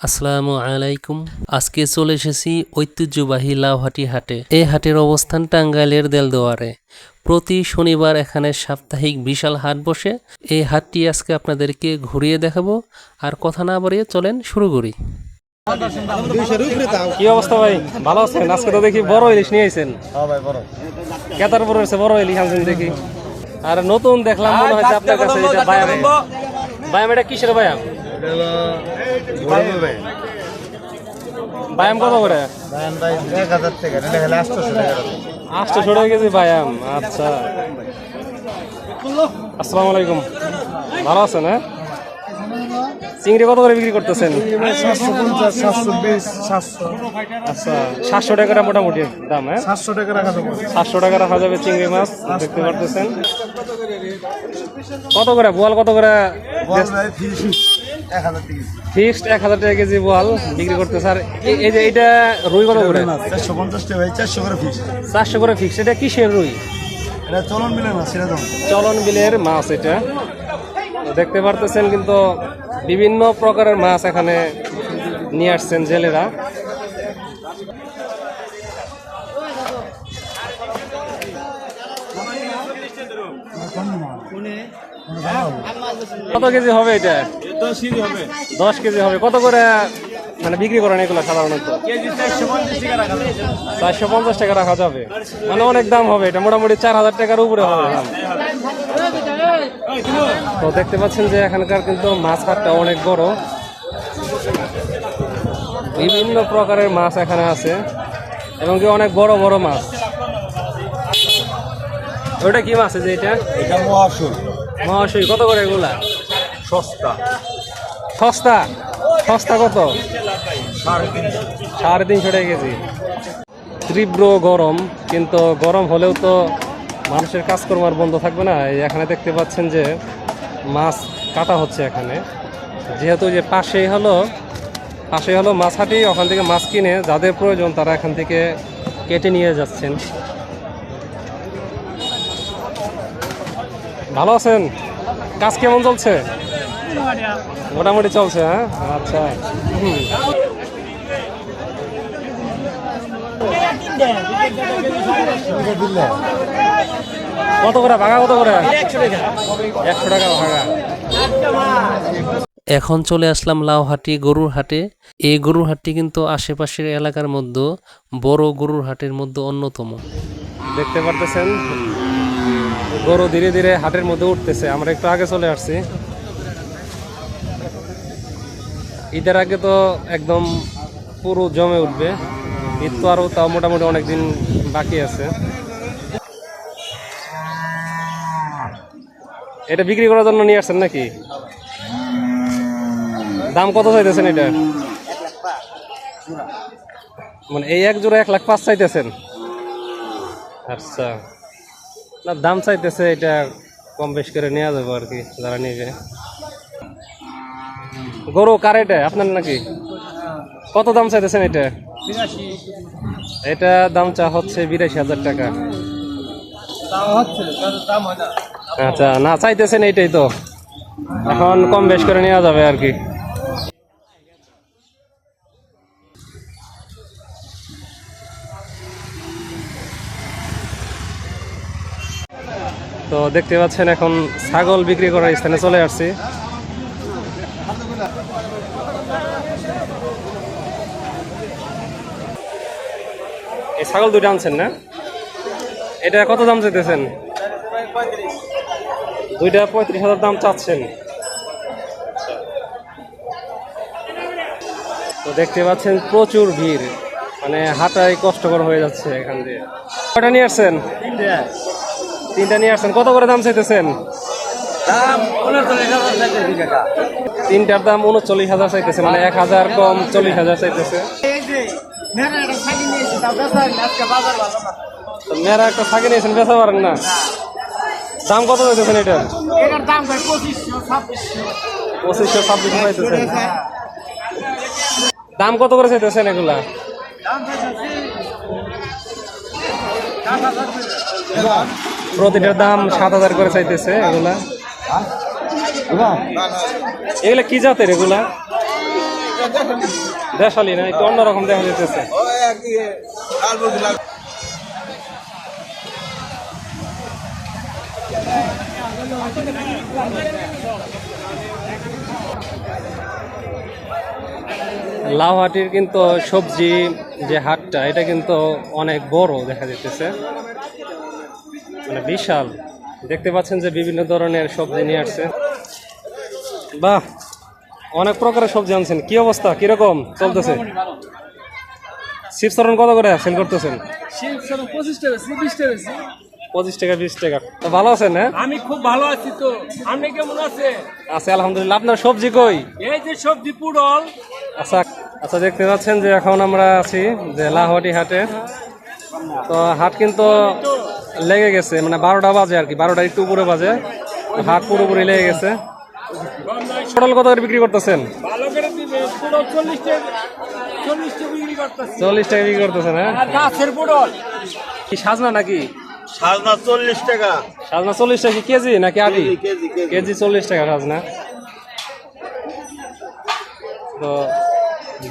আসসালামু আলাইকুম। আজকে চলে এসেছি ঐতিহ্যবাহী লাউহাটি হাটে। এই হাটের অবস্থান টাঙ্গাইলের দেলদোয়ারে। প্রতি শনিবার এখানে সাপ্তাহিক বিশাল হাট বসে। এই হাটটি আজকে আপনাদেরকে ঘুরিয়ে দেখাবো। আর কথা না বাড়িয়ে চলেন শুরু করি। কি অবস্থা ভাই? ভালো আছেন? আজকে তো দেখি বড় ইলিশ নিয়ে আইছেন। কেতার বড়। হয়েছে বড় ইলিশ আনছেন দেখি। আর নতুন দেখলাম মনে হচ্ছে আপনার কাছে এটা বায়াম। বায়াম এটা কিসের বায়াম? বায়াম কত করে? আটশো ষোলো কেজি বায়াম আচ্ছা। আসসালামু আলাইকুম। ভালো আছেন হ্যাঁ? চিংড়ি কত করে বিক্রি করতেছেন? সাতশো পঞ্চাশ সাতশো বিশ সাতশো আচ্ছা সাতশো টাকাটা মোটামুটি দাম হ্যাঁ? সাতশো টাকা রাখা যাবে। সাতশো টাকা রাখা যাবে চিংড়ি মাছ দেখতে পারতেছেন। কত করে বোয়াল কত করে? এক হাজার ফিক্সড এক হাজার টাকা কেজি বোয়াল বিক্রি করতেছে। আর এই- যে এটা রুই কত করে? চারশো পঞ্চাশ টাকা চারশো করে ফিস চারশো করে ফিক্সড। এটা কিসের রুই? এটা চলন না সেটা দাম চলন বিলের মাছ এটা। দেখতে পারতেছেন কিন্তু বিভিন্ন প্রকারের মাছ এখানে নিয়ে আসছেন জেলেরা। কত কেজি হবে এটা? দশ কেজি হবে। কত করে মানে বিক্রি করেন এগুলো সাধারণত? চারশো পঞ্চাশ টাকা রাখা যাবে। মানে অনেক দাম হবে এটা। মোটামুটি চার হাজার টাকার উপরে হবে তো দেখতে পাচ্ছেন যে এখানকার কিন্তু মাছ হাটটা অনেক বড়। বিভিন্ন প্রকারের মাছ এখানে আছে এবং কি অনেক বড় বড় মাছ। ওটা কি মাছ আছে এটা? এটা মহাসুর মহাশয় কত করে এগুলা? সস্তা। সস্তা? সস্তা কত? সাড়ে তিনশো টাকা কেজি। তীব্র গরম, কিন্তু গরম হলেও তো মানুষের কাজকর্ম আর বন্ধ থাকবে না। এখানে দেখতে পাচ্ছেন যে মাছ কাটা হচ্ছে এখানে। যেহেতু যে পাশেই হলো পাশেই হলো মাছ হাটি, ওখান থেকে মাছ কিনে যাদের প্রয়োজন তারা এখান থেকে কেটে নিয়ে যাচ্ছেন। ভালো আছেন? কাজ কেমন চলছে? মোটামুটি। চলছে হ্যাঁ? আচ্ছা। কত করে ভাগা কত করে? একশো টাকা ভাগা এখন চলে আসলাম লাউহাটি গরুর হাটে। এই গরুর হাটটি কিন্তু আশেপাশের এলাকার মধ্যে বড় গরুর হাটের মধ্যে অন্যতম। দেখতে পারতেছেন? গরু ধীরে ধীরে হাটের মধ্যে উঠতেছে। আমরা একটু আগে চলে আসছি। ঈদের আগে তো একদম পুরো জমে উঠবে। ঈদ তো আরও তাও মোটামুটি অনেকদিন বাকি আছে। এটা বিক্রি করার জন্য নিয়ে আসছেন নাকি? দাম কত চাইতেছেন এটা? মানে এই এক জোড়া এক লাখ পাঁচ চাইতেছেন। আচ্ছা। না দাম চাইতেছে এটা কম বেশ করে নেওয়া যাবে আর কি যারা নিবে। গরু কার এটা? আপনার নাকি? কত দাম চাইতেছেন এটা? এটা দাম চা হচ্ছে বিরাশি হাজার টাকা। আচ্ছা না চাইতেছেন এইটাই তো। এখন কম বেশ করে নেওয়া যাবে আর কি। তো দেখতে পাচ্ছেন এখন ছাগল বিক্রি করার স্থানে চলে আসছি। এই ছাগল দুটো আনছেন না? এটা কত দাম চাইতেছেন? দুইটা পঁয়ত্রিশ হাজার দাম চাচ্ছেন। তো দেখতে পাচ্ছেন প্রচুর ভিড় মানে হাঁটাই কষ্টকর হয়ে যাচ্ছে এখান দিয়ে। কটা নিয়ে আসছেন? তিনটা নিয়ে আসছেন। কত করে দাম চাইতেছেন? তিনটার দাম উনচল্লিশ হাজার চাইতেছে মানে এক হাজার কম চল্লিশ হাজার চাইতেছে। মেয়েরা একটা থাকি নিয়েছেন বেচা পারেন না? দাম কত চাইতেছেন এটার? দাম পঁচিশশো ছাব্বিশশো। পঁচিশশো চাইতেছেন। দাম কত করে চাইতেছেন এগুলা? প্রতিটার দাম সাত হাজার করে চাইতেছে এগুলা। এগুলা? কি জাতের এগুলা? দেশালি না একটু অন্যরকম দেখা যেতেছে লাউহাটির কিন্তু সবজি যে হাটটা এটা কিন্তু অনেক বড় দেখা যেতেছে মানে বিশাল। দেখতে পাচ্ছেন যে বিভিন্ন ধরনের সবজি নিয়ে আসছে। বাহ অনেক প্রকারের সবজি আনছেন। কি অবস্থা? কীরকম? চলতেছে? শিবচরণ কত করে সেল করতেছেন? পঁচিশ টাকা বিশ টাকা তো ভালো আছেন হ্যাঁ? আমি খুব ভালো আছি তো। আপনি কেমন আছে আছে আলহামদুলিল্লাহ। আপনার সবজি কই? এই যে সবজি পুডল। আচ্ছা আচ্ছা দেখতে পাচ্ছেন যে এখন আমরা আছি যে লাহোয়াটি হাটে। তো হাট কিন্তু লেগে গেছে মানে বারোটা বাজে আর কি বারোটা একটু উপরে বাজে হাট পুরোপুরি লেগে গেছে। পটল কত করে বিক্রি করতেছেন? ভালো করে দিবে পুডল চল্লিশ টাকা বিক্রি করতেছেন হ্যাঁ? কি সাজনা নাকি? সাজনা চল্লিশ টাকা। সাজনা চল্লিশ টাকা কি কেজি নাকি আদি? কেজি চল্লিশ টাকা সাজনা। তো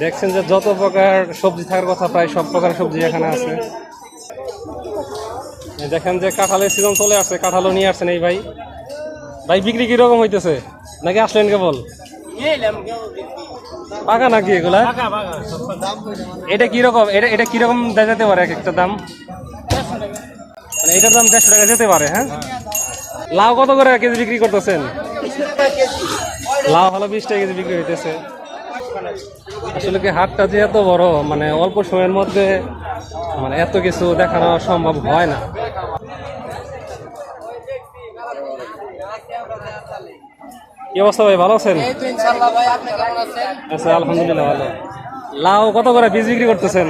দেখছেন যে যত প্রকার সবজি থাকার কথা প্রায় সব প্রকার সবজি এখানে আছে। দেখেন যে কাঁঠালের সিজন চলে আসছে, কাঁঠালও নিয়ে আসছেন এই ভাই। ভাই, বিক্রি কীরকম হইতেছে? নাকি আসলেন কেবল? পাকা নাকি এগুলা? এটা কীরকম এটা এটা কীরকম দেখা যেতে পারে এক একটা দাম? মানে এটার দাম দেড়শো টাকা যেতে পারে হ্যাঁ? লাউ কত করে কেজি বিক্রি করতেছেন? লাউ হলো বিশ টাকা কেজি বিক্রি হইতেছে। আসলে কি হাটটা যে এত বড় মানে অল্প সময়ের মধ্যে মানে এত কিছু দেখানো সম্ভব হয় না। কি অবস্থা ভাই? ভালো আছেন? আচ্ছা আলহামদুলিল্লাহ ভালো। লাউ কত করে বীজ বিক্রি করতেছেন?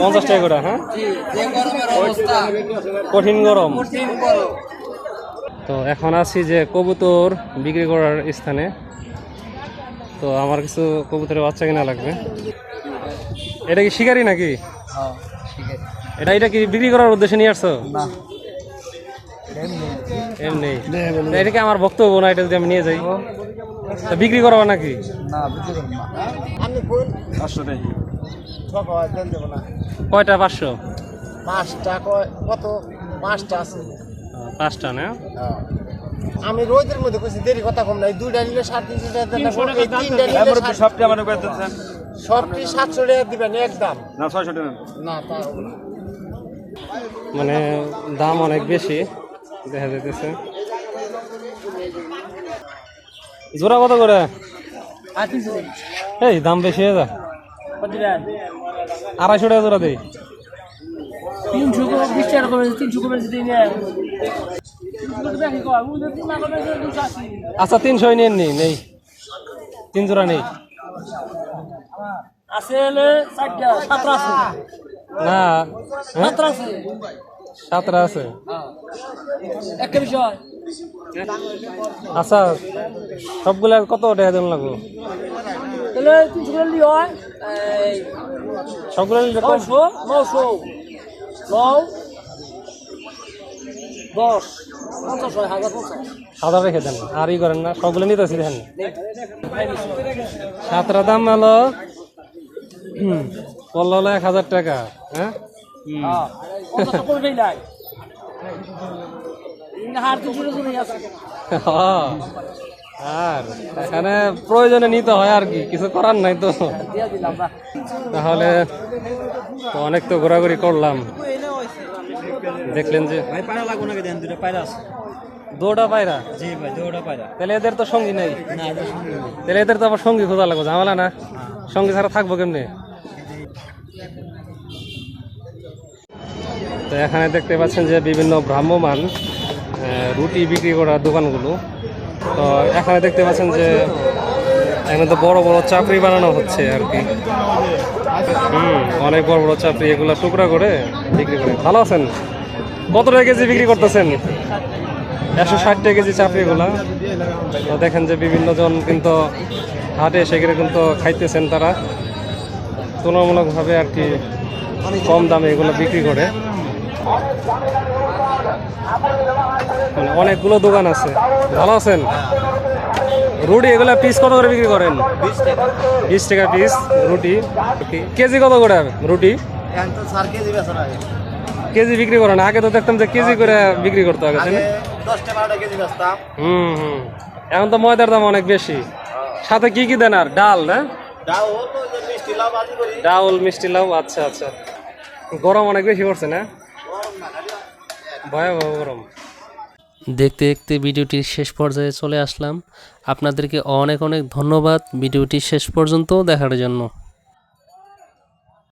পঞ্চাশ টাকা করে হ্যাঁ? কঠিন গরম। তো এখন আছি যে কবুতর বিক্রি করার স্থানে। তো আমার কিছু কবুতরের বাচ্চা কিনা লাগবে। এটা কি শিকারি নাকি? হ্যাঁ এটা এটা কি বিক্রি করার উদ্দেশ্যে নিয়ে আসছো? না এমনি। তা এটা কি আমার বক্তব্য না? এটা যদি আমি নিয়ে যাই। তা বিক্রি করব নাকি? না বিক্রি করুন না। আমি পাঁচশো টাকা ঠকা দেন দেবো না। কয়টা? পাঁচশো? পাঁচটা কয় কত? পাঁচটা আছে। পাঁচটা না? আমি রোদের মধ্যে কইছি দেরি কথা কম নাই। দুইটা নিলে সাড়ে তিনশো টাকা তিনটা নিলে সবটা বেচতেছেন সবটি সাতশো টাকা দিবেন একদম। না ছয়শো টাকা না তা মানে দাম অনেক বেশি। দেখা যাইতেছে। জোড়া কত করে? এই দাম বেশি হয়ে যা আড়াইশো টাকা জোড়া দেই। তিনশো বিশ টাকা করে তিনশো করে যদি আচ্ছা তিনশো নিয়ে নি নেই। তিন জোড়া নেই। আছে না সাতটা আছে। একটা বিষয়। আচ্ছা সবগুলা কত টাকা দেন লাগবো? তাহলে তিনশো করে নিলে হয় এই সবগুলা নিলে নশো নশো নও দশ পঞ্চাশ হয় হাজার পঞ্চাশ। সাদা রেখে দেন আর ই করেন না সবগুলো নিতেছি দেখেন। সাতটা দাম হলো হুম, পড়ল হলো এক হাজার টাকা হ্যাঁ? হ্যাঁ হ্যাঁ। আর এখানে প্রয়োজনে নিতে হয় আর কি কিছু করার নাই তো। তাহলে তো অনেক তো ঘোরাঘুরি করলাম। দেখলেন যে ভাই পায়রা লাগবো নাকি? দেন দুটো পায়রা আছে। দৌড়া পায়রা? জি ভাই দুটো পায়রা। তাহলে এদের তো সঙ্গী নাই। তাহলে এদের তো আবার সঙ্গী খোঁজা লাগবে ঝামেলা না? সঙ্গী ছাড়া থাকব কেমনে? তো এখানে দেখতে পাচ্ছেন যে বিভিন্ন ভ্রাম্যমান রুটি বিক্রি করার দোকানগুলো। তো এখানে দেখতে পাচ্ছেন যে এখানে তো বড় বড় চাপড়ি বানানো হচ্ছে আর কি। হুম, অনেক বড় বড় চাপড়ি, এগুলো টুকরা করে বিক্রি করে। ভালো আছেন? কত টাকা কেজি বিক্রি করতেছেন? একশো ষাট টাকা কেজি চাপড়ি এগুলা। তো দেখেন যে বিভিন্ন জন কিন্তু হাটে সেখানে কিন্তু খাইতেছেন তারা। তুলনামূলকভাবে আর কি কম দামে এগুলো বিক্রি করে। মানে অনেকগুলো দোকান আছে। ভালো আছেন? রুটি এগুলা পিস কত করে বিক্রি করেন? বিশ টাকা। পিস রুটি। কেজি কত করে রুটি? কেজি বিক্রি করেন। আগে তো দেখতাম যে কেজি করে বিক্রি করতে হবে হুম হুম। এখন তো ময়দার দাম অনেক বেশি। সাথে কি কি দেন আর? ডাল না? ডাউল মিষ্টি লাউ আচ্ছা আচ্ছা। গরম অনেক বেশি পড়ছে না? ভয়াবহ গরম। দেখতে দেখতে ভিডিওটির শেষ পর্যায়ে চলে আসলাম। আপনাদেরকে অনেক অনেক ধন্যবাদ ভিডিওটি শেষ পর্যন্ত দেখার জন্য।